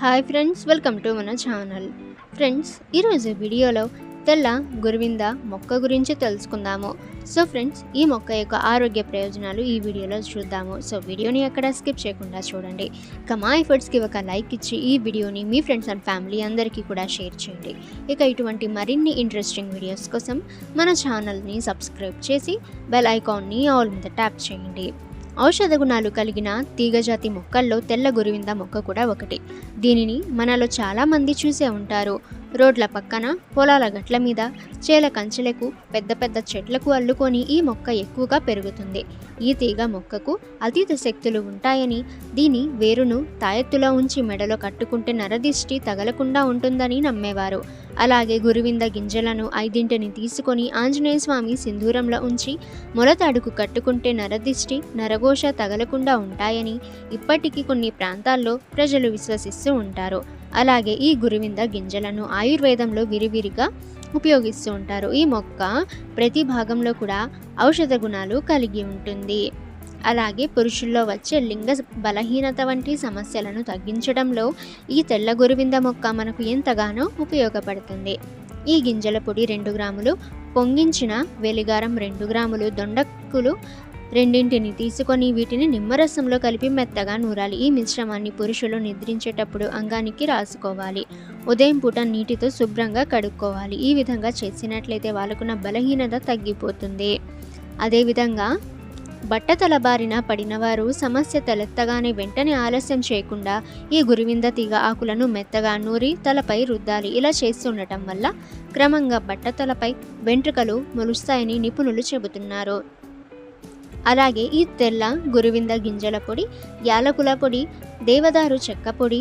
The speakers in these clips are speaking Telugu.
హాయ్ ఫ్రెండ్స్ వెల్కమ్ టు మన ఛానల్ ఫ్రెండ్స్ ఈరోజు వీడియోలో తెల్ల గురువింద మొక్క గురించి తెలుసుకుందాము. సో ఫ్రెండ్స్ ఈ మొక్క యొక్క ఆరోగ్య ప్రయోజనాలు ఈ వీడియోలో చూద్దాము. సో వీడియోని ఎక్కడ స్కిప్ చేయకుండా చూడండి. ఇక మా ఎఫర్ట్స్కి ఒక లైక్ ఇచ్చి ఈ వీడియోని మీ ఫ్రెండ్స్ అండ్ ఫ్యామిలీ అందరికీ కూడా షేర్ చేయండి. ఇక ఇటువంటి మరిన్ని ఇంట్రెస్టింగ్ వీడియోస్ కోసం మన ఛానల్ని సబ్స్క్రైబ్ చేసి బెల్ ఐకాన్ని ఆల్ మీద ట్యాప్ చేయండి. ఔషధ గుణాలు కలిగిన తీగజాతి మొక్కల్లో తెల్ల గురివింద మొక్క కూడా ఒకటి. దీనిని మనలో చాలామంది చూసే ఉంటారు. రోడ్ల పక్కన పొలాల గట్ల మీద చేల కంచెలకు పెద్ద పెద్ద చెట్లకు అల్లుకొని ఈ మొక్క ఎక్కువగా పెరుగుతుంది. ఈ తీగ మొక్కకు అతీత శక్తులు ఉంటాయని దీని వేరును తాయెత్తులో ఉంచి మెడలో కట్టుకుంటే నరదిష్టి తగలకుండా ఉంటుందని నమ్మేవారు. అలాగే గురువింద గింజలను ఐదింటిని తీసుకొని ఆంజనేయ స్వామి సింధూరంలో ఉంచి మొలతాడుకు కట్టుకుంటే నరదిష్టి నరఘోష తగలకుండా ఉంటాయని ఇప్పటికీ కొన్ని ప్రాంతాల్లో ప్రజలు విశ్వసిస్తూ ఉంటారు. అలాగే ఈ గురువింద గింజలను ఆయుర్వేదంలో విరివిరిగా ఉపయోగిస్తూ ఉంటారు. ఈ మొక్క ప్రతి భాగంలో కూడా ఔషధ గుణాలు కలిగి ఉంటుంది. అలాగే పురుషుల్లో వచ్చే లింగ బలహీనత వంటి సమస్యలను తగ్గించడంలో ఈ తెల్ల గురువింద మొక్క మనకు ఎంతగానో ఉపయోగపడుతుంది. ఈ గింజల పొడి రెండు గ్రాములు పొంగించిన వెలిగారం రెండు గ్రాములు దొండక్కులు రెండింటిని తీసుకొని వీటిని నిమ్మరసంలో కలిపి మెత్తగా నూరాలి. ఈ మిశ్రమాన్ని పురుషులు నిద్రించేటప్పుడు అంగానికి రాసుకోవాలి. ఉదయం పూట నీటితో శుభ్రంగా కడుక్కోవాలి. ఈ విధంగా చేసినట్లయితే వాళ్ళకున్న బలహీనత తగ్గిపోతుంది. అదేవిధంగా బట్ట బారిన పడినవారు సమస్య తలెత్తగానే వెంటనే ఆలస్యం చేయకుండా ఈ గురువింద తీగ ఆకులను మెత్తగా నూరి తలపై రుద్దాలి. ఇలా చేస్తుండటం వల్ల క్రమంగా బట్ట తలపై వెంట్రుకలు మొలుస్తాయని నిపుణులు చెబుతున్నారు. అలాగే ఈ తెల్ల గురువింద గింజల పొడి యాలకుల పొడి దేవదారు చెక్క పొడి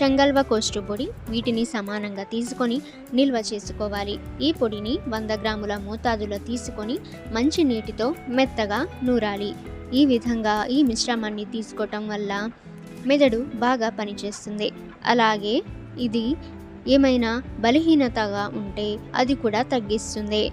చెంగల్వ కోస్టు పొడి వీటిని సమానంగా తీసుకొని నిల్వ చేసుకోవాలి. ఈ పొడిని వంద గ్రాముల మోతాదులో తీసుకొని మంచి నీటితో మెత్తగా నూరాలి. ఈ విధంగా ఈ మిశ్రమాన్ని తీసుకోవటం వల్ల మెదడు బాగా పనిచేస్తుంది. అలాగే ఇది ఏమైనా బలహీనతగా ఉంటే అది కూడా తగ్గిస్తుంది.